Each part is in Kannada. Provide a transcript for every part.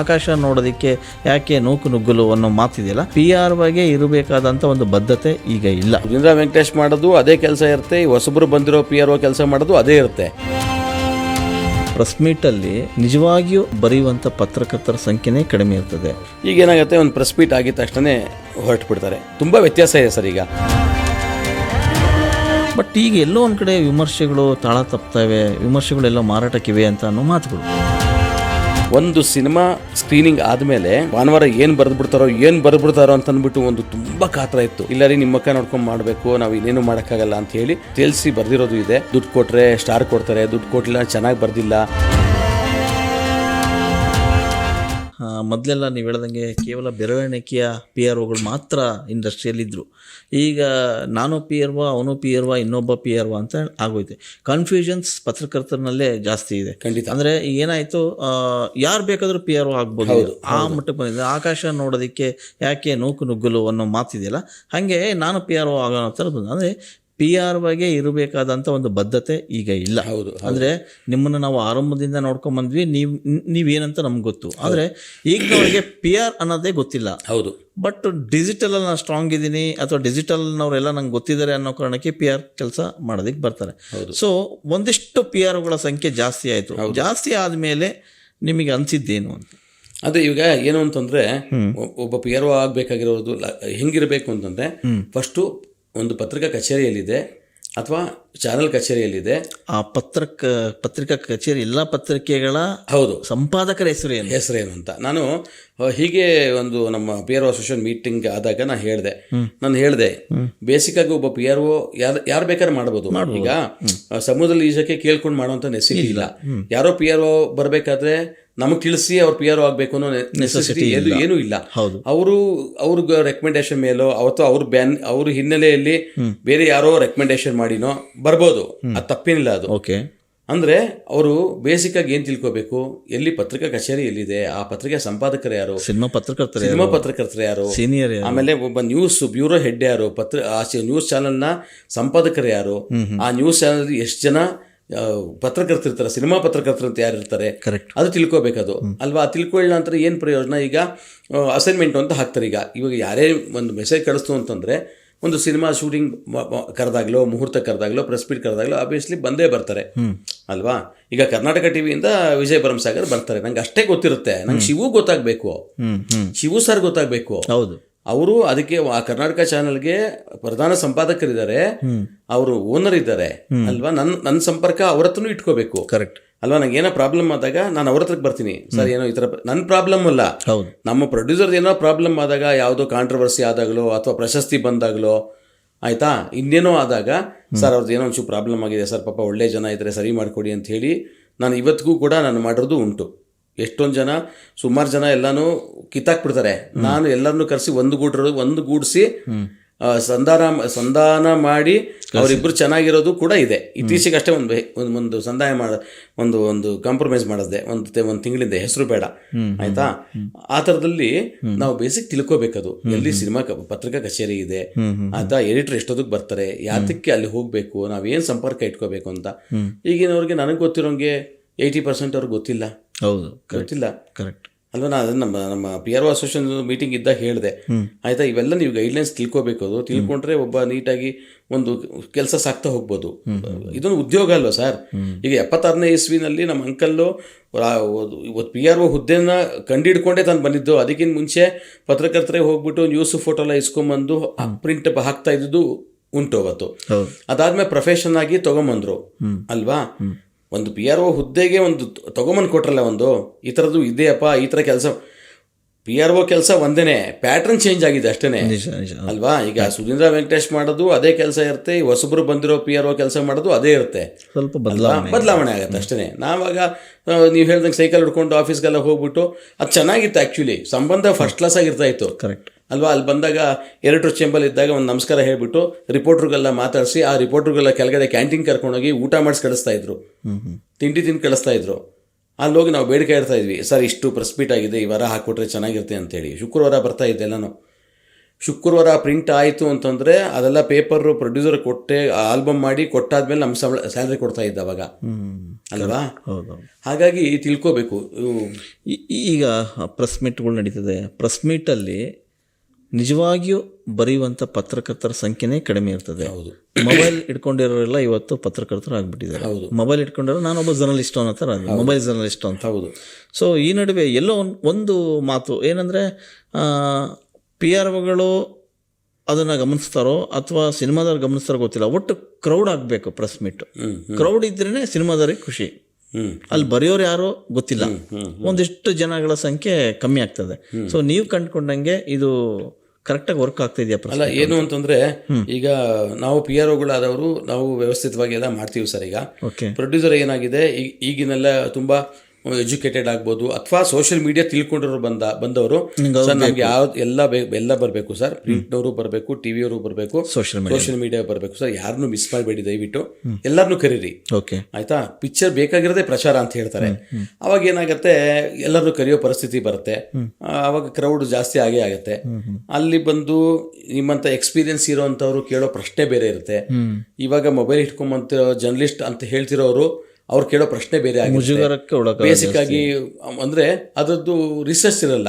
ಆಕಾಶ ನೋಡೋದಕ್ಕೆ ಯಾಕೆ ನೂಕು ನುಗ್ಗಲು ಅನ್ನೋ ಮಾತಿದೆಯಲ್ಲ? ಪಿ ಆರ್ ಬಗ್ಗೆ ಇರಬೇಕಾದಂತ ಒಂದು ಬದ್ಧತೆ ಈಗ ಇಲ್ಲ. ಇಂದ್ರ ವೆಂಕಟೇಶ್ ಮಾಡೋದು ಅದೇ ಕೆಲಸ ಇರುತ್ತೆ. ಹೊಸಬ್ರು ಬಂದಿರೋ ಪಿ ಆರ್ ಕೆಲಸ ಮಾಡೋದು ಅದೇ ಇರುತ್ತೆ. ಪ್ರೆಸ್ ಮೀಟಲ್ಲಿ ನಿಜವಾಗಿಯೂ ಬರೆಯುವಂಥ ಪತ್ರಕರ್ತರ ಸಂಖ್ಯೆನೇ ಕಡಿಮೆ ಇರ್ತದೆ. ಈಗ ಏನಾಗುತ್ತೆ? ಒಂದು ಪ್ರೆಸ್ ಮೀಟ್ ಆಗಿದ ತಕ್ಷಣ ಹೊರಟು ಬಿಡ್ತಾರೆ ತುಂಬ ವ್ಯತ್ಯಾಸ ಇದೆ ಸರ್ ಈಗ. ಬಟ್ ಈಗ ಎಲ್ಲೋ ಒಂದು ಕಡೆ ವಿಮರ್ಶೆಗಳು ತಾಳ ತಪ್ತವೆ ವಿಮರ್ಶೆಗಳೆಲ್ಲ ಮಾರಾಟಕ್ಕಿವೆ ಅಂತ ಅನ್ನೋ ಮಾತುಗಳು. ಒಂದು ಸಿನಿಮಾ ಸ್ಕ್ರೀನಿಂಗ್ ಆದಮೇಲೆ ಭಾನುವಾರ ಏನು ಬರೆದ್ಬಿಡ್ತಾರೋ ಏನು ಬರೆದ್ಬಿಡ್ತಾರೋ ಅಂತ ಅಂದ್ಬಿಟ್ಟು ಒಂದು ತುಂಬಾ ಕಾತರ ಇತ್ತು. ಇಲ್ಲ ರೀ ನಿಮ್ಮ ನೋಡ್ಕೊಂಡ್ ನೋಡ್ಕೊಂಡು ಮಾಡಬೇಕು, ನಾವು ಇನ್ನೇನು ಮಾಡೋಕ್ಕಾಗಲ್ಲ ಅಂತ ಹೇಳಿ ತಿಳಿಸಿ ಬರ್ದಿರೋದು ಇದೆ. ದುಡ್ಡು ಕೊಟ್ರೆ ಸ್ಟಾರ್ ಕೊಡ್ತಾರೆ, ದುಡ್ಡು ಕೊಟ್ಟಿಲ್ಲ ಚೆನ್ನಾಗಿ ಬರ್ದಿಲ್ಲ. ಮೊದಲೆಲ್ಲ ನೀವು ಹೇಳ್ದಂಗೆ ಕೇವಲ ಬೆರಳೆಣಿಕೆಯ ಪಿ ಆರ್ ಒಗಳು ಮಾತ್ರ ಇಂಡಸ್ಟ್ರಿಯಲ್ಲಿದ್ದರು ಈಗ ನಾನು ಪಿ ಆರ್ ವಾ ಅವನು ಪಿ ಆರ್ ವಾ ಇನ್ನೊಬ್ಬ ಪಿ ಆರ್ ವಾ ಅಂತ ಆಗೋಯ್ತು. ಕನ್ಫ್ಯೂಷನ್ಸ್ ಪತ್ರಕರ್ತರಲ್ಲೇ ಜಾಸ್ತಿ ಇದೆ. ಖಂಡಿತ. ಅಂದರೆ ಏನಾಯಿತು ಯಾರು ಬೇಕಾದರೂ ಪಿ ಆರ್ ಒ ಆಗ್ಬೋದು ಆ ಮಟ್ಟಕ್ಕೆ ಬಂದಿದೆ. ಆಕಾಶ ನೋಡೋದಕ್ಕೆ ಯಾಕೆ ನೂಕು ನುಗ್ಗಲು ಅನ್ನೋ ಮಾತಿದೆಯಲ್ಲ ಹಾಗೆ ನಾನು ಪಿ ಆರ್ ಒ ಆಗೋ ಬಂದು. ಅಂದರೆ ಪಿ ಆರ್ ಒಗೆ ಇರಬೇಕಾದಂಥ ಒಂದು ಬದ್ಧತೆ ಈಗ ಇಲ್ಲ. ಹೌದು ಅಂದರೆ ನಿಮ್ಮನ್ನು ನಾವು ಆರಂಭದಿಂದ ನೋಡ್ಕೊಂಬಂದ್ವಿ ನೀವು ನೀವೇನಂತ ನಮ್ಗೆ ಗೊತ್ತು. ಆದರೆ ಈಗ ಅವರಿಗೆ ಪಿ ಆರ್ ಅನ್ನೋದೇ ಗೊತ್ತಿಲ್ಲ. ಹೌದು. ಬಟ್ ಡಿಜಿಟಲಲ್ಲಿ ನಾನು ಸ್ಟ್ರಾಂಗ್ ಇದ್ದೀನಿ ಅಥವಾ ಡಿಜಿಟಲ್ನವರೆಲ್ಲ ನಂಗೆ ಗೊತ್ತಿದ್ದಾರೆ ಅನ್ನೋ ಕಾರಣಕ್ಕೆ ಪಿ ಆರ್ ಕೆಲಸ ಮಾಡೋದಕ್ಕೆ ಬರ್ತಾರೆ. ಸೊ ಒಂದಿಷ್ಟು ಪಿ ಆರ್ಗಳ ಸಂಖ್ಯೆ ಜಾಸ್ತಿ ಆಯಿತು. ಜಾಸ್ತಿ ಆದಮೇಲೆ ನಿಮಗೆ ಅನಿಸಿದ್ದೇನು ಅಂತ? ಅದೇ ಈಗ ಏನು ಅಂತಂದ್ರೆ ಒಬ್ಬ ಪಿ ಆರ್ ಆಗಬೇಕಾಗಿರೋದು ಹೆಂಗಿರಬೇಕು ಅಂತಂದರೆ ಫಸ್ಟು ಒಂದು ಪತ್ರಿಕಾ ಕಚೇರಿಯಲ್ಲಿದೆ ಅಥವಾ ಚಾನೆಲ್ ಕಚೇರಿಯಲ್ಲಿದೆ? ಆ ಪತ್ರಕ ಪತ್ರಿಕಾ ಕಚೇರಿ ಎಲ್ಲ ಪತ್ರಿಕೆಗಳ ಹೌದು. ಸಂಪಾದಕರ ಹೆಸರು ಏನು? ಹೆಸರೇನು ಅಂತ. ನಾನು ಹೀಗೆ ಒಂದು ನಮ್ಮ P R O association meeting ಆದಾಗ ನಾನು ಹೇಳಿದೆ. ನಾನು ಹೇಳಿದೆ ಬೇಸಿಕ್ ಆಗಿ ಒಬ್ಬ ಪಿ ಆರ್ ಒ ಯಾರು ಯಾರು ಬೇಕಾದ್ರೆ ಮಾಡ್ಬೋದು. ಈಗ ಸಮುದ್ರದಲ್ಲಿ ಈಜಕ್ಕೆ ಕೇಳ್ಕೊಂಡು ಮಾಡುವಂತ ನೆಸಿಲಿ ಇಲ್ಲ. ಯಾರೋ ಪಿ ಆರ್ ಒ ಬರಬೇಕಾದ್ರೆ ನಮಗೆ ತಿಳಿಸಿ ಅವ್ರು ಪಿ ಆರ್ ಆಗಬೇಕು ಅನ್ನೋ ನೆಸೆಸಿಟಿ ಏನು ಏನೂ ಇಲ್ಲ. ಅವರು ಅವ್ರ ರೆಕಮೆಂಡೇಶನ್ ಮೇಲೋ ಅವತ್ತು ಅವ್ರ ಬ್ಯಾನ್ ಅವ್ರ ಹಿನ್ನೆಲೆಯಲ್ಲಿ ಬೇರೆ ಯಾರೋ ರೆಕಮೆಂಡೇಶನ್ ಮಾಡಿನೋ ಬರ್ಬೋದು. ಅದು ತಪ್ಪೇನಿಲ್ಲ ಅದು. ಓಕೆ. ಅಂದ್ರೆ ಅವರು ಬೇಸಿಕ್ ಆಗಿ ಏನು ತಿಳ್ಕೋಬೇಕು? ಎಲ್ಲಿ ಪತ್ರಿಕಾ ಕಚೇರಿ ಎಲ್ಲಿದೆ? ಆ ಪತ್ರಿಕೆ ಸಂಪಾದಕರು ಯಾರು? ಸಿನಿಮಾ ಪತ್ರಕರ್ತರ ಸಿನಿಮಾ ಪತ್ರಕರ್ತರ ಯಾರು? ಸೀನಿಯರ್ ಆಮೇಲೆ ಒಬ್ಬ ನ್ಯೂಸ್ ಬ್ಯೂರೋ ಹೆಡ್ ಯಾರು? ಪತ್ರ ಆ ನ್ಯೂಸ್ ಚಾನೆಲ್ನ ಸಂಪಾದಕರು ಯಾರು? ಆ ನ್ಯೂಸ್ ಚಾನೆಲ್ ಎಷ್ಟು ಜನ ಆ, ಪತ್ರಕರ್ತರು ಇರ್ತಾರೆ ಸಿನಿಮಾ ಪತ್ರಕರ್ತರು ಅಂತ ಯಾರು ಇರ್ತಾರೆ ಕರೆಕ್ಟ್ ಅದು ತಿಳ್ಕೊಬೇಕದು. ಅಲ್ವಾ? ತಿಳ್ಕೊಳ್ಳ ನಂತರ ಏನು ಪ್ರಯೋಜನ? ಈಗ ಅಸೈನ್ಮೆಂಟ್ ಅಂತ ಹಾಕ್ತಾರೆ. ಈಗ ಇವಾಗ ಯಾರೇ ಒಂದು ಮೆಸೇಜ್ ಕಳಿಸ್ತು ಅಂತಂದ್ರೆ ಒಂದು ಸಿನಿಮಾ ಶೂಟಿಂಗ್ ಕರೆದಾಗ್ಲೋ ಮುಹೂರ್ತ ಕರೆದಾಗ್ಲೋ ಪ್ರೆಸ್ ಮೀಟ್ ಕರೆದಾಗ್ಲೋ ಆಬ್ವಿಯಸ್ಲಿ ಬಂದೇ ಬರ್ತಾರೆ. ಅಲ್ವಾ? ಈಗ ಕರ್ನಾಟಕ ಟಿವಿಯಿಂದ ವಿಜಯ್ ಭರಮಸಾಗರ್ ಬರ್ತಾರೆ. ನಂಗೆ ಅಷ್ಟೇ ಗೊತ್ತಿರುತ್ತೆ. ನಂಗೆ ಶಿವು ಗೊತ್ತಾಗಬೇಕು. ಶಿವು ಸರ್ ಗೊತ್ತಾಗಬೇಕು. ಹೌದು. ಅವರು ಅದಕ್ಕೆ ಆ ಕರ್ನಾಟಕ ಚಾನೆಲ್ಗೆ ಪ್ರಧಾನ ಸಂಪಾದಕರಿದ್ದಾರೆ. ಅವರು ಓನರ್ ಇದ್ದಾರೆ ಅಲ್ವಾ? ನನ್ನ ನನ್ನ ಸಂಪರ್ಕ ಅವ್ರ ಹತ್ರನೂ ಇಟ್ಕೋಬೇಕು. ಕರೆಕ್ಟ್ ಅಲ್ವಾ? ನಂಗೆ ಏನೋ ಪ್ರಾಬ್ಲಮ್ ಆದಾಗ ನಾನು ಅವ್ರ ಹತ್ರಕ್ಕೆ ಬರ್ತೀನಿ. ಸರ್ ಏನೋ ಈ ಥರ ನನ್ನ ಪ್ರಾಬ್ಲಮ್ ಅಲ್ಲ. ನಮ್ಮ ಪ್ರೊಡ್ಯೂಸರ್ ಏನೋ ಪ್ರಾಬ್ಲಮ್ ಆದಾಗ ಯಾವುದೋ ಕಾಂಟ್ರವರ್ಸಿ ಆದಾಗಲೋ ಅಥವಾ ಪ್ರಶಸ್ತಿ ಬಂದಾಗಲೋ ಆಯ್ತಾ? ಇನ್ನೇನೋ ಆದಾಗ ಸರ್ ಅವ್ರದ್ದು ಏನೋ ಒಂಚೂರು ಪ್ರಾಬ್ಲಮ್ ಆಗಿದೆ. ಸರ್ ಪಾಪ ಒಳ್ಳೆ ಜನ ಇದ್ದಾರೆ ಸರಿ ಮಾಡಿಕೊಡಿ ಅಂತ ಹೇಳಿ ನಾನು ಇವತ್ತಿಗೂ ಕೂಡ ನಾನು ಮಾಡಿರೋದು ಉಂಟು. ಎಷ್ಟೊಂದು ಜನ ಸುಮಾರು ಜನ ಎಲ್ಲಾನು ಕಿತ್ತಾಕ್ಬಿಡ್ತಾರೆ. ನಾನು ಎಲ್ಲರನ್ನೂ ಕರೆಸಿ ಒಂದು ಗೂಡ್ರ ಒಂದು ಗೂಡಿಸಿ ಸಂಧಾನ ಸಂಧಾನ ಮಾಡಿ ಅವರಿಬ್ಬರು ಚೆನ್ನಾಗಿರೋದು ಕೂಡ ಇದೆ. ಇತ್ತೀಚೆಗೆ ಅಷ್ಟೇ ಒಂದು ಒಂದು ಒಂದು ಸಂದಾಯ ಮಾಡ ಒಂದು ಒಂದು ಕಾಂಪ್ರಮೈಸ್ ಮಾಡಿದೆ ಒಂದು ಒಂದು ತಿಂಗಳಿಂದ ಹೆಸರು ಬೇಡ. ಆಯ್ತಾ? ಆ ಥರದಲ್ಲಿ ನಾವು ಬೇಸಿಕ್ ತಿಳ್ಕೋಬೇಕದು. ಎಲ್ಲಿ ಸಿನಿಮಾ ಪತ್ರಿಕಾ ಕಚೇರಿ ಇದೆ. ಆಯ್ತಾ? ಎಡಿಟರ್ ಎಷ್ಟೊತ್ತಿಗೆ ಬರ್ತಾರೆ? ಯಾತಕ್ಕೆ ಅಲ್ಲಿ ಹೋಗಬೇಕು? ನಾವೇನು ಸಂಪರ್ಕ ಇಟ್ಕೋಬೇಕು ಅಂತ. ಈಗಿನವ್ರಿಗೆ ನನಗೆ ಗೊತ್ತಿರೋಂಗೆ ಏಯ್ಟಿ ಪರ್ಸೆಂಟ್ ಅವ್ರಿಗೆ ಗೊತ್ತಿಲ್ಲ. ಹೌದು. ಗೊತ್ತಿಲ್ಲ. ಕರೆಕ್ಟ್ ಅಲ್ವಾ ನಾನು ಅದನ್ನ ನಮ್ಮ ನಮ್ಮ P R O association meeting ಇದ್ದಾಗ ಹೇಳಿದೆ. ಆಯ್ತಾ ಇವೆಲ್ಲ ನೀವು ಗೈಡ್ಲೈನ್ಸ್ ತಿಳ್ಕೊಬೇಕು ಅದು ತಿಳ್ಕೊಂಡ್ರೆ ಒಬ್ಬ ನೀಟಾಗಿ ಒಂದು ಕೆಲಸ ಸಾಕ್ತಾ ಹೋಗ್ಬೋದು. ಇದೊಂದು ಉದ್ಯೋಗ ಅಲ್ವಾ ಸರ್? ಈಗ ಎಪ್ಪತ್ತಾರನೇ ಇಸ್ವಿನಲ್ಲಿ ನಮ್ಮ ಅಂಕಲ್ಲು ಇವತ್ತು ಪಿ ಆರ್ ಒ ಹುದ್ದೆನ ಕಂಡಿಡ್ಕೊಂಡೇ ತಾನು ಬಂದಿದ್ದು. ಅದಕ್ಕಿಂತ ಮುಂಚೆ ಪತ್ರಕರ್ತರೇ ಹೋಗ್ಬಿಟ್ಟು ನ್ಯೂಸ್ ಫೋಟೋ ಎಲ್ಲ ಇಸ್ಕೊಂಬಂದು ಪ್ರಿಂಟ್ ಹಾಕ್ತಾ ಇದ್ದಿದ್ದು ಉಂಟು ಅವತ್ತು. ಅದಾದ್ಮೇಲೆ ಪ್ರೊಫೆಷನ್ ಆಗಿ ತಗೊಂಬಂದ್ರು. ಅಲ್ವಾ? ಒಂದು ಪಿ ಆರ್ ಒ ಹುದ್ದೆಗೆ ಒಂದು ತಗೊಂಬಂದು ಕೊಟ್ರಲ್ಲ ಒಂದು ಈ ಥರದ್ದು ಇದೆಯಪ್ಪ ಈ ಥರ ಕೆಲಸ. ಪಿ ಆರ್ ಒ ಕೆಲಸ ಒಂದೇನೆ ಪ್ಯಾಟ್ರನ್ ಚೇಂಜ್ ಆಗಿದೆ ನಿಜ ಅಲ್ವಾ? ಈಗ ಸುಧೀಂದ್ರ ವೆಂಕಟೇಶ್ ಮಾಡೋದು ಅದೇ ಕೆಲಸ ಇರುತ್ತೆ ಈ ಹೊಸಬ್ರು ಬಂದಿರೋ ಪಿ ಆರ್ ಒ ಕೆಲಸ ಮಾಡೋದು ಅದೇ ಇರುತ್ತೆ. ಸ್ವಲ್ಪ ಬದಲಾವಣೆ. ಬದಲಾವಣೆ ಆಗುತ್ತೆ ಅಷ್ಟೇ ನಾವಾಗ ನೀವು ಹೇಳ್ದಂಗೆ ಸೈಕಲ್ ಹಿಡ್ಕೊಂಡು ಆಫೀಸ್ಗೆಲ್ಲ ಹೋಗ್ಬಿಟ್ಟು ಅದು ಚೆನ್ನಾಗಿತ್ತು ಆ್ಯಕ್ಚುಲಿ ಸಂಬಂಧ ಫಸ್ಟ್ ಕ್ಲಾಸ್ ಆಗಿರ್ತಾ ಇತ್ತು. ಕರೆಕ್ಟ್ ಅಲ್ವಾ? ಅಲ್ಲಿ ಬಂದಾಗ ಎರಡು ಚೇಂಬಲ್ ಇದ್ದಾಗ ಒಂದು ನಮಸ್ಕಾರ ಹೇಳಿಬಿಟ್ಟು ರಿಪೋರ್ಟ್ರಿಗೆಲ್ಲ ಮಾತಾಡಿಸಿ ಆ ರಿಪೋರ್ಟ್ರಿಗೆಲ್ಲ ಕೆಳಗಡೆ ಕ್ಯಾಂಟೀನ್ ಕರ್ಕೊಂಡೋಗಿ ಊಟ ಮಾಡಿಸಿ ಕಳಿಸ್ತಾ ಇದ್ರು. ತಿಂಡಿ ತಿಂದು ಕಳಿಸ್ತಾ ಇದ್ರು. ಅಲ್ಲಿ ಹೋಗಿ ನಾವು ಬೇಡಿಕೆ ಇಡ್ತಾ ಇದ್ವಿ ಸರ್ ಇಷ್ಟು ಪ್ರೆಸ್ ಮೀಟ್ ಆಗಿದೆ ಈ ವಾರ ಹಾಕ್ಕೊಟ್ರೆ ಚೆನ್ನಾಗಿರುತ್ತೆ ಅಂತೇಳಿ. ಶುಕ್ರವಾರ ಬರ್ತಾ ಇದ್ದೆ ಎಲ್ಲನೂ. ಶುಕ್ರವಾರ ಪ್ರಿಂಟ್ ಆಯಿತು ಅಂತಂದರೆ ಅದೆಲ್ಲ ಪೇಪರು ಪ್ರೊಡ್ಯೂಸರ್ ಕೊಟ್ಟೆ ಆಲ್ಬಮ್ ಮಾಡಿ ಕೊಟ್ಟಾದ್ಮೇಲೆ ನಮ್ಮ ಸಂಬಳ ಸ್ಯಾಲ್ರಿ ಕೊಡ್ತಾ ಇದ್ದ ಅವಾಗ. ಅಲ್ವಾ? ಹೌದು. ಹಾಗಾಗಿ ತಿಳ್ಕೋಬೇಕು. ಈಗ ಪ್ರೆಸ್ ಮೀಟ್ಗಳು ನಡೀತದೆ. ಪ್ರೆಸ್ ಮೀಟಲ್ಲಿ ನಿಜವಾಗಿಯೂ ಬರೆಯುವಂಥ ಪತ್ರಕರ್ತರ ಸಂಖ್ಯೆನೇ ಕಡಿಮೆ ಇರ್ತದೆ. ಹೌದು. ಮೊಬೈಲ್ ಇಟ್ಕೊಂಡಿರೋರೆಲ್ಲ ಇವತ್ತು ಪತ್ರಕರ್ತರು ಆಗಿಬಿಟ್ಟಿದ್ದಾರೆ. ಹೌದು. ಮೊಬೈಲ್ ಇಟ್ಕೊಂಡಿರೋ ನಾನೊಬ್ಬ ಜರ್ನಲಿಸ್ಟ್ ಅನ್ನೋ ಥರ ಮೊಬೈಲ್ ಜರ್ನಲಿಸ್ಟ್ ಅಂತ. ಹೌದು. ಸೊ ಈ ನಡುವೆ ಎಲ್ಲೋ ಒಂದ್- ಒಂದು ಮಾತು ಏನಂದರೆ ಪಿ ಆರ್ ಒಗಳು ಅದನ್ನು ಗಮನಿಸ್ತಾರೋ ಅಥವಾ ಸಿನಿಮಾದವ್ರು ಗಮನಿಸ್ತಾರೋ ಗೊತ್ತಿಲ್ಲ. ಒಟ್ಟು ಕ್ರೌಡ್ ಆಗಬೇಕು ಪ್ರೆಸ್ ಮೀಟ್ ಕ್ರೌಡ್ ಇದ್ರೇ ಸಿನಿಮಾದವ್ರಿಗೆ ಖುಷಿ. ಅಲ್ಲಿ ಬರೆಯೋರು ಯಾರೋ ಗೊತ್ತಿಲ್ಲ. ಒಂದಿಷ್ಟು ಜನಗಳ ಸಂಖ್ಯೆ ಕಮ್ಮಿ ಆಗ್ತದೆ. ಸೊ ನೀವು ಕಂಡುಕೊಂಡಂಗೆ ಇದು ಕರೆಕ್ಟಾಗಿ ವರ್ಕ್ ಆಗ್ತಾ ಇದೆಯಾ ಪ್ರೆಸ್ ಅಲ್ಲ ಏನು ಅಂತಂದ್ರೆ ಈಗ ನಾವು ಪಿ ಆರ್ ಓಗಳಾದವರು ನಾವು ವ್ಯವಸ್ಥಿತವಾಗಿ ಎಲ್ಲ ಮಾಡ್ತೀವಿ ಸರ್ ಈಗ. ಪ್ರೊಡ್ಯೂಸರ್ ಏನಾಗಿದೆ ಈಗಿನೆಲ್ಲ ತುಂಬಾ ಎಜುಕೇಟೆಡ್ ಆಗ್ಬೋದು ಅಥವಾ ಸೋಷಿಯಲ್ ಮೀಡಿಯಾ ತಿಳ್ಕೊಂಡಿರೋ ಬಂದ ಬಂದವರು ಸರ್ ನಮ್ಗೆ ಯಾವ ಎಲ್ಲ ಎಲ್ಲ ಬರಬೇಕು ಸರ್. ಪ್ರಿಂಟ್ನವರು ಬರಬೇಕು ಟಿವಿಯವರು ಬರಬೇಕು ಸೋಷಿಯಲ್ ಮೀಡಿಯಾ ಸೋಷಿಯಲ್ ಮೀಡಿಯಾ ಬರಬೇಕು. ಸರ್ ಯಾರನ್ನೂ ಮಿಸ್ ಮಾಡಬೇಡಿ ದಯವಿಟ್ಟು. ಎಲ್ಲರನ್ನೂ ಕರೀರಿ. ಓಕೆ ಆಯ್ತಾ? ಪಿಕ್ಚರ್ ಬೇಕಾಗಿರೋದೇ ಪ್ರಚಾರ ಅಂತ ಹೇಳ್ತಾರೆ. ಅವಾಗ ಏನಾಗುತ್ತೆ ಎಲ್ಲರನ್ನೂ ಕರೆಯೋ ಪರಿಸ್ಥಿತಿ ಬರುತ್ತೆ. ಅವಾಗ ಕ್ರೌಡ್ ಜಾಸ್ತಿ ಆಗೇ ಆಗುತ್ತೆ. ಅಲ್ಲಿ ಬಂದು ನಿಮ್ಮಂತ ಎಕ್ಸ್ಪೀರಿಯನ್ಸ್ ಇರೋಂಥವ್ರು ಕೇಳೋ ಪ್ರಶ್ನೆ ಬೇರೆ ಇರುತ್ತೆ. ಇವಾಗ ಮೊಬೈಲ್ ಇಟ್ಕೊಂಬಂತ ಜರ್ನಲಿಸ್ಟ್ ಅಂತ ಹೇಳ್ತಿರೋರು ಅವ್ರು ಕೇಳೋ ಪ್ರಶ್ನೆ ಬೇರೆ ಆಗಿದೆ ಬೇಸಿಕ್ ಆಗಿ ಅಂದ್ರೆ ಅದರದ್ದು ರಿಸರ್ಚ್ ಇರಲ್ಲ.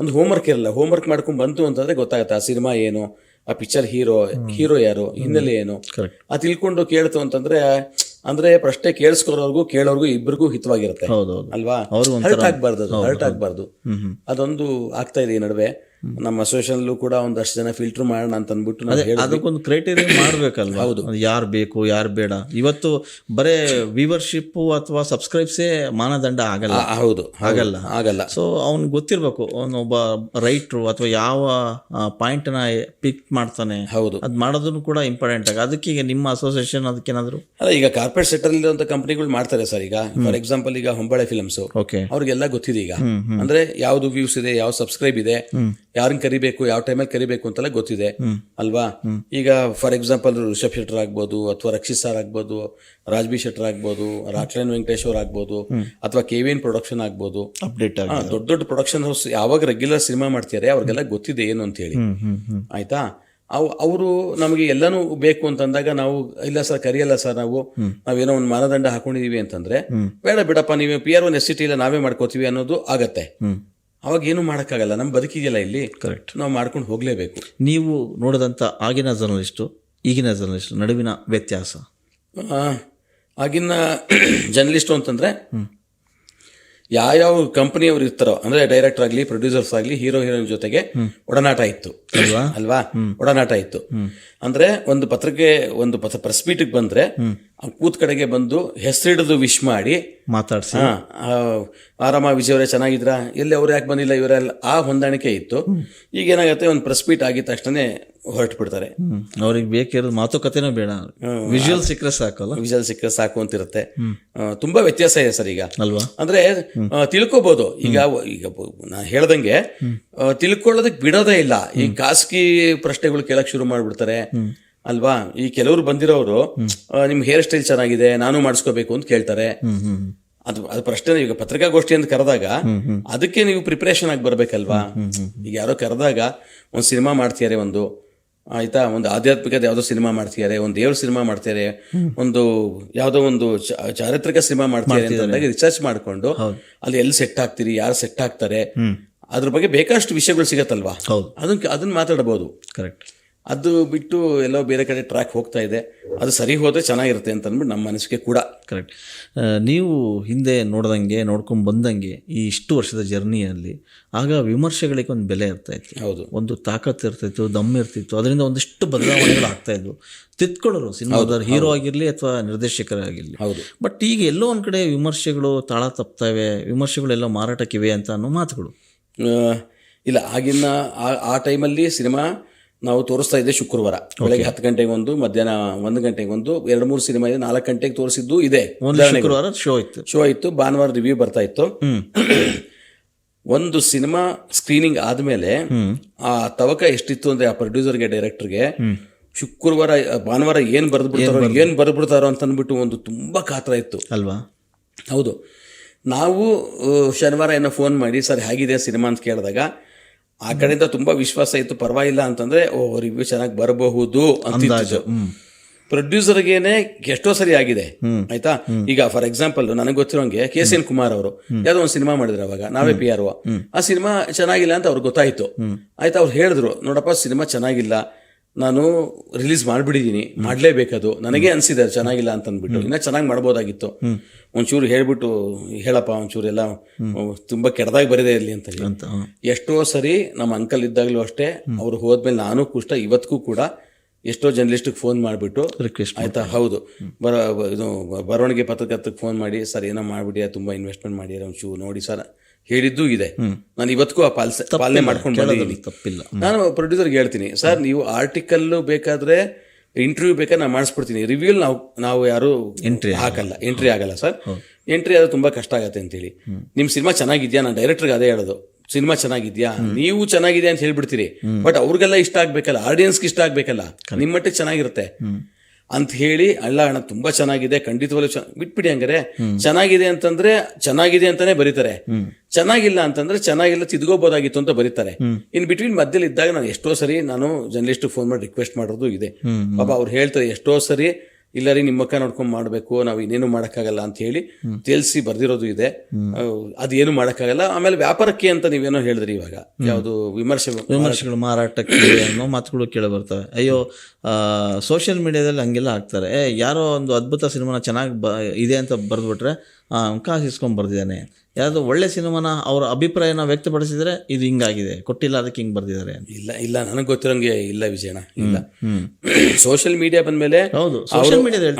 ಒಂದು ಹೋಮ್ವರ್ಕ್ ಇರಲ್ಲ. ಹೋಮ್ವರ್ಕ್ ಮಾಡ್ಕೊಂಡು ಬಂತು ಅಂತಂದ್ರೆ ಗೊತ್ತಾಗುತ್ತೆ ಆ ಸಿನಿಮಾ ಏನು ಆ ಪಿಕ್ಚರ್ ಹೀರೋ ಹೀರೋ ಯಾರು ಹಿನ್ನೆಲೆ ಏನು. ಆ ತಿಳ್ಕೊಂಡು ಕೇಳ್ತು ಅಂತಂದ್ರೆ ಅಂದ್ರೆ ಪ್ರಶ್ನೆ ಕೇಳಿಸ್ಕೊರೋರ್ಗು ಕೇಳೋರ್ಗು ಇಬ್ಬರಿಗೂ ಹಿತವಾಗಿರುತ್ತೆ. ಅಲ್ವಾ? ಹರ್ಟ್ ಆಗ್ಬಾರ್ದು ಹರ್ಟ್ ಆಗ್ಬಾರ್ದು. ಹ್ಮ್ ಹ್ಮ್. ಅದೊಂದು ಆಗ್ತಾ ಇದೆ ಈ ನಡುವೆ. ನಮ್ಮ ಅಸೋಸಿಯೇಷನ್ ಕೂಡ ಒಂದಷ್ಟು ಜನ ಫಿಲ್ಟರ್ ಮಾಡೋಣ ಅಂತ ಅಂದ್ಬಿಟ್ಟು. ಅದಕ್ಕೊಂದು ಕ್ರೈಟೇರಿಯಾ ಮಾಡ್ಬೇಕಲ್ವಾ? ಹೌದು. ಯಾರು ಬೇಕು ಯಾರು ಬೇಡ? ಇವತ್ತು ಬರೇ ವ್ಯೂವರ್ಶಿಪ್ ಅಥವಾ ಸಬ್ಸ್ಕ್ರೈಬ್ಸೇ ಮಾನದಂಡ ಆಗಲ್ಲ. ಹೌದು ಆಗಲ್ಲ. ಆಗಲ್ಲ. ಸೊ ಅವ್ನಿಗೆ ಗೊತ್ತಿರಬೇಕು ಅವನೊಬ್ಬ ರೈಟ್ರು ಅಥವಾ ಯಾವ ಪಾಯಿಂಟ್ನ ಪಿಕ್ ಮಾಡ್ತಾನೆ. ಹೌದು. ಅದು ಮಾಡೋದನ್ನು ಕೂಡ ಇಂಪಾರ್ಟೆಂಟ್ ಆಗಿ ಅದಕ್ಕೆ ಈಗ ನಿಮ್ಮ ಅಸೋಸಿಯೇಷನ್ ಅದಕ್ಕೇನಾದರೂ ಅಲ್ಲ ಈಗ ಕಾರ್ಪೊರೇಟ್ ಸೆಕ್ಟರ್ ಇರುವಂತ ಕಂಪನಿಗಳು ಮಾಡ್ತಾರೆ ಸರ್ ಈಗ. ಫಾರ್ ಎಕ್ಸಾಂಪಲ್ ಈಗ ಹೊಂಬಳೆ ಫಿಲ್ಮ್ಸ್ ಓಕೆ ಅವ್ರಿಗೆಲ್ಲ ಗೊತ್ತಿದೆ ಈಗ. ಅಂದ್ರೆ ಯಾವ್ದು ವ್ಯೂಸ್ ಇದೆ ಯಾವ ಸಬ್ಸ್ಕ್ರೈಬ್ ಇದೆ. ಯಾರನ್ನ ಕರಿಬೇಕು ಯಾವ ಟೈಮಲ್ಲಿ ಕರಿಬೇಕು ಅಂತೆಲ್ಲ ಗೊತ್ತಿದೆ. ಅಲ್ವಾ? ಈಗ ಫಾರ್ ಎಕ್ಸಾಂಪಲ್ ಋಷಭ್ ಶೆಟ್ಟರ್ ಆಗ್ಬೋದು ಅಥವಾ ರಕ್ಷಿತ್ ಸರ್ ಆಗ್ಬೋದು ರಾಜ್ಬಿ ಶೆಟ್ಟರ್ ಆಗ್ಬೋದು ರಾಟ್ಲೈನ್ ವೆಂಕಟೇಶ್ ಅವ್ರು ಆಗ್ಬೋದು ಅಥವಾ ಕೆ ವಿ ಎನ್ ಪ್ರೊಡಕ್ಷನ್ ಆಗ್ಬೋದು. ಅಪ್ಡೇಟ್ ದೊಡ್ಡ ದೊಡ್ಡ ಪ್ರೊಡಕ್ಷನ್ ಹೌಸ್ ಯಾವಾಗ ರೆಗ್ಯುಲರ್ ಸಿನಿಮಾ ಮಾಡ್ತಾರೆ ಅವ್ರಿಗೆಲ್ಲ ಗೊತ್ತಿದೆ ಏನು ಅಂತ ಹೇಳಿ. ಆಯ್ತಾ? ಅವು ಅವರು ನಮಗೆ ಎಲ್ಲಾನು ಬೇಕು ಅಂತಂದಾಗ ನಾವು ಇಲ್ಲ ಸರ್ ಕರಿಯಲ್ಲ ಸರ್ ನಾವು ನಾವೇನೋ ಒಂದು ಮಾನದಂಡ ಹಾಕೊಂಡಿದೀವಿ ಅಂತಂದ್ರೆ ಬೇಡ ಬಿಡಪ್ಪ ನೀವು P R one S C T ಇಲ್ಲ ನಾವೇ ಮಾಡ್ಕೋತೀವಿ ಅನ್ನೋದು ಆಗತ್ತೆ. ಅವಾಗ ಏನು ಮಾಡೋಕ್ಕಾಗಲ್ಲ. ನಮ್ಮ ಬದುಕಿದೆಯಲ್ಲ ಇಲ್ಲಿ ಕರೆಕ್ಟ್ ನಾವು ಮಾಡ್ಕೊಂಡು ಹೋಗಲೇಬೇಕು. ನೀವು ನೋಡಿದಂಥ ಆಗಿನ ಜರ್ನಲಿಸ್ಟು ಈಗಿನ ಜರ್ನಲಿಸ್ಟ್ ನಡುವಿನ ವ್ಯತ್ಯಾಸ? ಆಗಿನ ಜರ್ನಲಿಸ್ಟು ಅಂತಂದರೆ ಯಾವ್ಯಾವ ಕಂಪನಿಯವರು ಇರ್ತಾರೋ ಅಂದ್ರೆ ಡೈರೆಕ್ಟರ್ ಆಗಲಿ ಪ್ರೊಡ್ಯೂಸರ್ಸ್ ಆಗಲಿ ಹೀರೋ ಹೀರೋಯಿನ್ ಜೊತೆಗೆ ಒಡನಾಟ ಇತ್ತು. ಅಲ್ವಾ? ಅಲ್ವಾ? ಒಡನಾಟ ಇತ್ತು. ಅಂದ್ರೆ ಒಂದು ಪತ್ರಿಕೆ ಒಂದು ಪ್ರೆಸ್ ಮೀಟಿಗೆ ಬಂದ್ರೆ ಕೂತ್ ಕಡೆಗೆ ಬಂದು ಹೆಸರಿಡಿದು ವಿಶ್ ಮಾಡಿ. ಮಾತಾಡ್ಸ. ಆರಾಮ ವಿಜಯ್ ಅವರೇ ಚೆನ್ನಾಗಿದ್ರಾ? ಎಲ್ಲಿ ಅವ್ರು ಯಾಕೆ ಬಂದಿಲ್ಲ ಇವರೆಲ್ಲ ಆ ಹೊಂದಾಣಿಕೆ ಇತ್ತು. ಈಗ ಏನಾಗುತ್ತೆ ಒಂದು ಪ್ರೆಸ್ ಮೀಟ್ ಆಗಿದ ತಕ್ಷಣ ಹೊರಟು ಬಿಡ್ತಾರೆ ಅವ್ರಿಗೆ ಬೇಕಿರೋದು ಮಾತುಕತೆನೂ ಬೇಡ. ವಿಜುವಲ್ ಸಿಕ್ಕರೆ ಸಾಕಲ್ಲ? ವಿಜುವಲ್ ಸಿಕ್ಕರೆ ಸಾಕು ಅಂತ ಇರುತ್ತೆ ತುಂಬಾ ವ್ಯತ್ಯಾಸ ಇದೆ ಸರ್ ಈಗ. ಅಲ್ವಾ? ಅಂದ್ರೆ ತಿಳ್ಕೊಬಹುದು ಈಗ ಈಗ ನಾ ಹೇಳ್ದಂಗೆ ತಿಳ್ಕೊಳ್ಳೋದಕ್ಕೆ ಬಿಡೋದೇ ಇಲ್ಲ. ಈ ಖಾಸಗಿ ಪ್ರಶ್ನೆಗಳು ಕೇಳಕ್ ಶುರು ಮಾಡ್ಬಿಡ್ತಾರೆ. ಅಲ್ವಾ? ಈ ಕೆಲವರು ಬಂದಿರೋರು ನಿಮ್ ಹೇರ್ ಸ್ಟೈಲ್ ಚೆನ್ನಾಗಿದೆ ನಾನು ಮಾಡಿಸ್ಕೋಬೇಕು ಅಂತ ಕೇಳ್ತಾರೆ. ಅದು ಅದು ಪ್ರಶ್ನೆ ಈಗ ಪತ್ರಿಕಾಗೋಷ್ಠಿ ಅಂತ ಕರೆದಾಗ ಅದಕ್ಕೆ ನೀವು ಪ್ರಿಪರೇಷನ್ ಆಗಿ ಬರ್ಬೇಕಲ್ವಾ? ಈಗ ಯಾರೋ ಕರೆದಾಗ ಒಂದು ಸಿನಿಮಾ ಮಾಡ್ತಿದ್ದಾರೆ ಒಂದು ಆಯ್ತಾ? ಒಂದು ಆಧ್ಯಾತ್ಮಿಕದ ಯಾವುದೋ ಸಿನಿಮಾ ಮಾಡ್ತಿದ್ದಾರೆ ಒಂದು ದೇವ್ರ ಸಿನಿಮಾ ಮಾಡ್ತಾರೆ ಒಂದು ಯಾವುದೋ ಒಂದು ಚಾರಿತ್ರಿಕ ಸಿನಿಮಾ ಮಾಡ್ತಿದ್ದಾರೆ ಅಂತಂದಾಗ ರಿಸರ್ಚ್ ಮಾಡ್ಕೊಂಡು ಅಲ್ಲಿ ಎಲ್ಲಿ ಸೆಟ್ ಆಗ್ತೀರಿ ಯಾರು ಸೆಟ್ ಆಗ್ತಾರೆ ಅದ್ರ ಬಗ್ಗೆ ಬೇಕಷ್ಟು ವಿಷಯಗಳು ಸಿಗತ್ತಲ್ವಾ? ಅದನ್ನ ಅದನ್ನ ಮಾತಾಡಬಹುದು ಕರೆಕ್ಟ್ ಅದು ಬಿಟ್ಟು ಎಲ್ಲೋ ಬೇರೆ ಕಡೆ ಟ್ರ್ಯಾಕ್ ಹೋಗ್ತಾ ಇದೆ. ಅದು ಸರಿ ಹೋದರೆ ಚೆನ್ನಾಗಿರುತ್ತೆ ಅಂತ ಅಂದ್ಬಿಟ್ಟು ನಮ್ಮ ಮನಸ್ಸಿಗೆ ಕೂಡ. ಕರೆಕ್ಟ್ ನೀವು ಹಿಂದೆ ನೋಡ್ದಂಗೆ ನೋಡ್ಕೊಂಡು ಬಂದಂಗೆ ಈ ಇಷ್ಟು ವರ್ಷದ ಜರ್ನಿಯಲ್ಲಿ ಆಗ ವಿಮರ್ಶೆಗಳಿಗೆ ಒಂದು ಬೆಲೆ ಇರ್ತಾ ಇತ್ತು. ಹೌದು. ಒಂದು ತಾಕತ್ತು ಇರ್ತಿತ್ತು ದಮ್ ಇರ್ತಿತ್ತು. ಅದರಿಂದ ಒಂದಿಷ್ಟು ಬದಲಾವಣೆಗಳು ಆಗ್ತಾ ಇದ್ವು. ತಿತ್ಕೊಳ್ಳೋರು ಸಿನಿಮಾದ ಹೀರೋ ಆಗಿರಲಿ ಅಥವಾ ನಿರ್ದೇಶಕರಾಗಿರಲಿ. ಹೌದು. ಬಟ್ ಈಗ ಎಲ್ಲೋ ಒಂದು ಕಡೆ ವಿಮರ್ಶೆಗಳು ತಾಳ ತಪ್ತವೆ ವಿಮರ್ಶೆಗಳೆಲ್ಲ ಮಾರಾಟಕ್ಕಿವೆ ಅಂತ ಅನ್ನೋ ಮಾತುಗಳು. ಇಲ್ಲ ಆಗಿನ ಆ- ಆ ಟೈಮಲ್ಲಿ ಸಿನಿಮಾ ನಾವು ತೋರಿಸ್ತಾ ಇದ್ದೆ ಶುಕ್ರವಾರ. ಬೆಳಗ್ಗೆ ಹತ್ತು ಗಂಟೆಗೆ ಒಂದು ಮಧ್ಯಾಹ್ನ ಒಂದು ಗಂಟೆಗೆ ಒಂದು ಎರಡು ಮೂರು ಸಿನಿಮಾ ಇದೆ ನಾಲ್ಕು ಗಂಟೆಗೆ ತೋರಿಸಿದ್ದು ಇದೆ. ಶುಕ್ರವಾರ ಶೋ ಇತ್ತು. ಶೋ ಇತ್ತು ಭಾನುವಾರ ರಿವ್ಯೂ ಬರ್ತಾ ಇತ್ತು. ಒಂದು ಸಿನಿಮಾ ಸ್ಕ್ರೀನಿಂಗ್ ಆದ್ಮೇಲೆ ಆ ತವಕ ಎಷ್ಟಿತ್ತು ಅಂದ್ರೆ ಆ ಪ್ರೊಡ್ಯೂಸರ್ಗೆ ಡೈರೆಕ್ಟರ್ಗೆ ಶುಕ್ರವಾರ ಭಾನುವಾರ ಏನ್ ಬರೆದು ಬಿಡ್ತಾರೋ ಏನ್ ಬರೆದು ಬಿಡ್ತಾರೋ ಅಂತ ಅಂದ್ಬಿಟ್ಟು ಒಂದು ತುಂಬಾ ಕಾತರ ಇತ್ತು. ಅಲ್ವಾ? ಹೌದು. ನಾವು ಶನಿವಾರ ಏನೋ ಫೋನ್ ಮಾಡಿ ಸರ್ ಹೇಗಿದೆ ಸಿನಿಮಾ ಅಂತ ಕೇಳಿದಾಗ ಆ ಕಡೆಯಿಂದ ತುಂಬಾ ವಿಶ್ವಾಸ ಇತ್ತು. ಪರವಾಗಿಲ್ಲ ಅಂತಂದ್ರೆ ಓ ರಿವ್ಯೂ ಚೆನ್ನಾಗಿ ಬರಬಹುದು ಅಂತ ಹ್ಮ್. ಪ್ರೊಡ್ಯೂಸರ್ಗೇನೆ ಎಷ್ಟೋ ಸರಿ ಆಗಿದೆ. ಆಯ್ತಾ? ಈಗ ಫಾರ್ ಎಕ್ಸಾಂಪಲ್ ನನಗೆ ಗೊತ್ತಿರೋಂಗೆ ಕೆ ಸಿ ಎನ್ ಕುಮಾರ್ ಅವರು ಯಾವ್ದೋ ಒಂದು ಸಿನಿಮಾ ಮಾಡಿದ್ರು ಅವಾಗ ನಾವೇ ಪಿ ಆರ್ ಆ ಸಿನಿಮಾ ಚೆನ್ನಾಗಿಲ್ಲ ಅಂತ ಅವ್ರಿಗೆ ಗೊತ್ತಾಯ್ತು. ಆಯ್ತಾ ಅವ್ರು ಹೇಳಿದ್ರು ನೋಡಪ್ಪ ಸಿನಿಮಾ ಚೆನ್ನಾಗಿಲ್ಲ. ನಾನು ರಿಲೀಸ್ ಮಾಡಿಬಿಟ್ಟಿದ್ದೀನಿ ಮಾಡಲೇಬೇಕದು. ನನಗೆ ಅನಿಸಿದೆ ಚೆನ್ನಾಗಿಲ್ಲ ಅಂತ ಅಂದ್ಬಿಟ್ಟು ಇನ್ನ ಚೆನ್ನಾಗಿ ಮಾಡ್ಬೋದಾಗಿತ್ತು. ಒಂಚೂರು ಹೇಳ್ಬಿಟ್ಟು ಹೇಳಪ್ಪ ಒಂಚೂರು ಎಲ್ಲ ತುಂಬಾ ಕೆಟ್ಟದಾಗಿ ಬರಿದೆ ಇರಲಿ ಅಂತ ಹೇಳಿ. ಅಂತ ಎಷ್ಟೋ ಸರಿ ನಮ್ಮ ಅಂಕಲ್ ಇದ್ದಾಗಲೂ ಅಷ್ಟೇ ಅವ್ರು ಹೋದ್ಮೇಲೆ ನಾನು ಕುಷ್ಟ ಇವತ್ತಿಗೂ ಕೂಡ ಎಷ್ಟೋ ಜರ್ನಲಿಸ್ಟಿಗೆ ಫೋನ್ ಮಾಡಿಬಿಟ್ಟು ರಿಕ್ವೆಸ್ಟ್ ಆಯ್ತಾ ಹೌದು. ಬರ ಇದು ಬರವಣಿಗೆ ಪತ್ರಕರ್ತಕ್ಕೆ ಫೋನ್ ಮಾಡಿ ಸರ್ ಏನೋ ಮಾಡಿಬಿಡಿ ತುಂಬ ಇನ್ವೆಸ್ಟ್ಮೆಂಟ್ ಮಾಡಿ ಒಂಚೂರು ನೋಡಿ ಸರ್. ಹೇಳಿದ್ದೂ ಇದೆ. ನಾನು ಇವತ್ತಿಗೂ ಆ ಪಾಲಿಸ ಪಾಲನೆ ಮಾಡ್ಕೊಂಡು ಬಂದಿದ್ದೀನಿ. ತಪ್ಪಿಲ್ಲ. ನಾನು ಪ್ರೊಡ್ಯೂಸರ್ಗೆ ಹೇಳ್ತೀನಿ ಸರ್ ನೀವು ಆರ್ಟಿಕಲ್ ಬೇಕಾದ್ರೆ ಇಂಟರ್ವ್ಯೂ ಬೇಕಾದ್ರೆ ನಾನು ಮಾಡಿಸ್ಬಿಡ್ತೀನಿ. ರಿವ್ಯೂಲ್ ನಾವು ನಾವು ಯಾರು ಎಂಟ್ರಿ ಹಾಕಲ್ಲ. ಎಂಟ್ರಿ ಆಗಲ್ಲ ಸರ್. ಎಂಟ್ರಿ ಆದ್ರೆ ತುಂಬಾ ಕಷ್ಟ ಆಗತ್ತೆ ಅಂತೇಳಿ. ನಿಮ್ಮ ಸಿನಿಮಾ ಚೆನ್ನಾಗಿದ್ಯಾ? ನಾನು ಡೈರೆಕ್ಟರ್ಗೆ ಅದೇ ಹೇಳೋದು. ಸಿನಿಮಾ ಚೆನ್ನಾಗಿದ್ಯಾ? ನೀವು ಚೆನ್ನಾಗಿದೆ ಅಂತ ಹೇಳ್ಬಿಡ್ತೀರಿ. ಬಟ್ ಅವ್ರಿಗೆಲ್ಲ ಇಷ್ಟ ಆಗ್ಬೇಕಲ್ಲ. ಆಡಿಯನ್ಸ್ಗೆ ಇಷ್ಟ ಆಗ್ಬೇಕಲ್ಲ. ನಿಮ್ಮ ಮಟ್ಟಿಗೆ ಚೆನ್ನಾಗಿರುತ್ತೆ. ಅಂತ ಹೇಳಿ ಅಲ್ಲ ಅಣ್ಣ ತುಂಬಾ ಚೆನ್ನಾಗಿದೆ, ಖಂಡಿತವಾಗ್ಲೂ ಬಿಟ್ಬಿಡಿ ಹಂಗಾರೆ. ಚೆನ್ನಾಗಿದೆ ಅಂತಂದ್ರೆ ಚೆನ್ನಾಗಿದೆ ಅಂತಾನೆ ಬರೀತಾರೆ. ಚೆನ್ನಾಗಿಲ್ಲ ಅಂತಂದ್ರೆ ಚೆನ್ನಾಗಿಲ್ಲ ತಿದ್ಕೋಬೋದಾಗಿತ್ತು ಅಂತ ಬರೀತಾರೆ. ಇನ್ ಬಿಟ್ವೀನ್ ಮಧ್ಯದಲ್ಲಿ ಇದ್ದಾಗ ನಾನು ಎಷ್ಟೋ ಸರಿ ನಾನು ಜರ್ನಲಿಸ್ಟ್ ಫೋನ್ ಮಾಡಿ ರಿಕ್ವೆಸ್ಟ್ ಮಾಡೋದು ಇದೆ. ಪಾಪ ಅವ್ರು ಹೇಳ್ತಾರೆ ಎಷ್ಟೋ ಸರಿ ಇಲ್ಲ ರೀ ನಿಮ್ಮ ಮುಖ ನೋಡ್ಕೊಂಡು ಮಾಡಬೇಕು ನಾವು ಇನ್ನೇನು ಮಾಡೋಕ್ಕಾಗಲ್ಲ ಅಂತ ಹೇಳಿ ತೇಲ್ಸಿ ಬರ್ದಿರೋದು ಇದೆ. ಅದೇನು ಮಾಡೋಕ್ಕಾಗಲ್ಲ. ಆಮೇಲೆ ವ್ಯಾಪಾರಕ್ಕೆ ಅಂತ ನೀವೇನೋ ಹೇಳಿದ್ರಿ ಇವಾಗ. ಯಾವುದು ವಿಮರ್ಶೆ ವಿಮರ್ಶೆಗಳು ಮಾರಾಟಕ್ಕೆ ಅನ್ನೋ ಮಾತುಗಳು ಕೇಳಿ ಬರ್ತವೆ ಅಯ್ಯೋ ಸೋಷಿಯಲ್ ಮೀಡಿಯಾದಲ್ಲಿ ಹಂಗೆಲ್ಲ ಆಗ್ತಾರೆ. ಏ ಯಾರೋ ಒಂದು ಅದ್ಭುತ ಸಿನಿಮಾನ ಚೆನ್ನಾಗಿ ಬ ಇದೆ ಅಂತ ಬರೆದ್ಬಿಟ್ರೆ ಕಾಸು ಇಸ್ಕೊಂಡ್ ಬರ್ದಿದ್ದಾನೆ. ಯಾವುದು ಒಳ್ಳೆ ಸಿನಿಮಾನ ಅವರ ಅಭಿಪ್ರಾಯನ ವ್ಯಕ್ತಪಡಿಸಿದ್ರೆ ಇದು ಹಿಂಗಾಗಿದೆ. ಕೊಟ್ಟಿಲ್ಲ ಅದಕ್ಕೆ ಹಿಂಗೆ ಬರ್ದಿದ್ದಾರೆ ಇಲ್ಲ ಇಲ್ಲ ನನಗೆ ಗೊತ್ತಿರೋಂಗೆ ಇಲ್ಲ ವಿಜಯಣ್ಣ ಇಲ್ಲ. ಸೋಷಿಯಲ್ ಮೀಡಿಯಾ ಬಂದ್ಮೇಲೆ ಹೌದು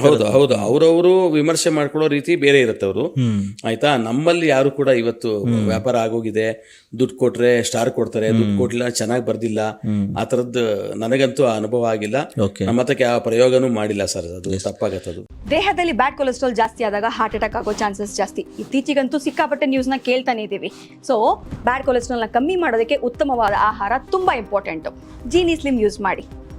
ಹೌದು ಹೌದು. ಅವರವರು ವಿಮರ್ಶೆ ಮಾಡ್ಕೊಳ್ಳೋ ರೀತಿ ಬೇರೆ ಇರುತ್ತೆ ಅವರು. ಹ್ಮ್. ಆಯ್ತಾ? ನಮ್ಮಲ್ಲಿ ಯಾರು ಕೂಡ ಇವತ್ತು ವ್ಯಾಪಾರ ಆಗೋಗಿದೆ ದುಡ್ಡು ಕೊಟ್ರೆ ಸ್ಟಾರ್ ಕೊಡ್ತಾರೆ ದುಡ್ಡು ಕೊಡ್ಲಿಲ್ಲ ಚೆನ್ನಾಗಿ ಬರ್ದಿಲ್ಲ ಆ ತರದ್ದು ನನಗಂತೂ ಅನುಭವ ಆಗಿಲ್ಲ. ಓಕೆ. ನಮ್ಮ ಹತ್ರಕ್ಕೆ ಯಾವ ಪ್ರಯೋಗನೂ ಮಾಡಿಲ್ಲ ಸರ್ ಅದು ತಪ್ಪಾಗತ್ತದು. ದೇಹದಲ್ಲಿ ಬ್ಯಾಡ್ ಕೊಲೆಸ್ಟ್ರಾಲ್ ಜಾಸ್ತಿ ಆದಾಗ ಹಾರ್ಟ್ ಅಟ್ಯಾಕ್ ಆಗೋ ಚಾನ್ಸಸ್ ಜಾಸ್ತಿ. ಇತ್ತೀಚೆಗಂತೂ ಸಿಕ್ಕಾಪಟ್ಟೆ ನ್ಯೂಸ್ನ ಕೇಳ್ತಾನೆ ಇದ್ದೀವಿ. ಸೊ ಬ್ಯಾಡ್ ಕೊಲೆಸ್ಟ್ರಾಲ್ನ ಕಮ್ಮಿ ಮಾಡೋದಕ್ಕೆ ಉತ್ತಮವಾದ ಆಹಾರ ತುಂಬಾ ಇಂಪಾರ್ಟೆಂಟ್ ಜೀನಿ ಸ್ಲಿಮ್ ಯೂಸ್ ಮಾಡಿ.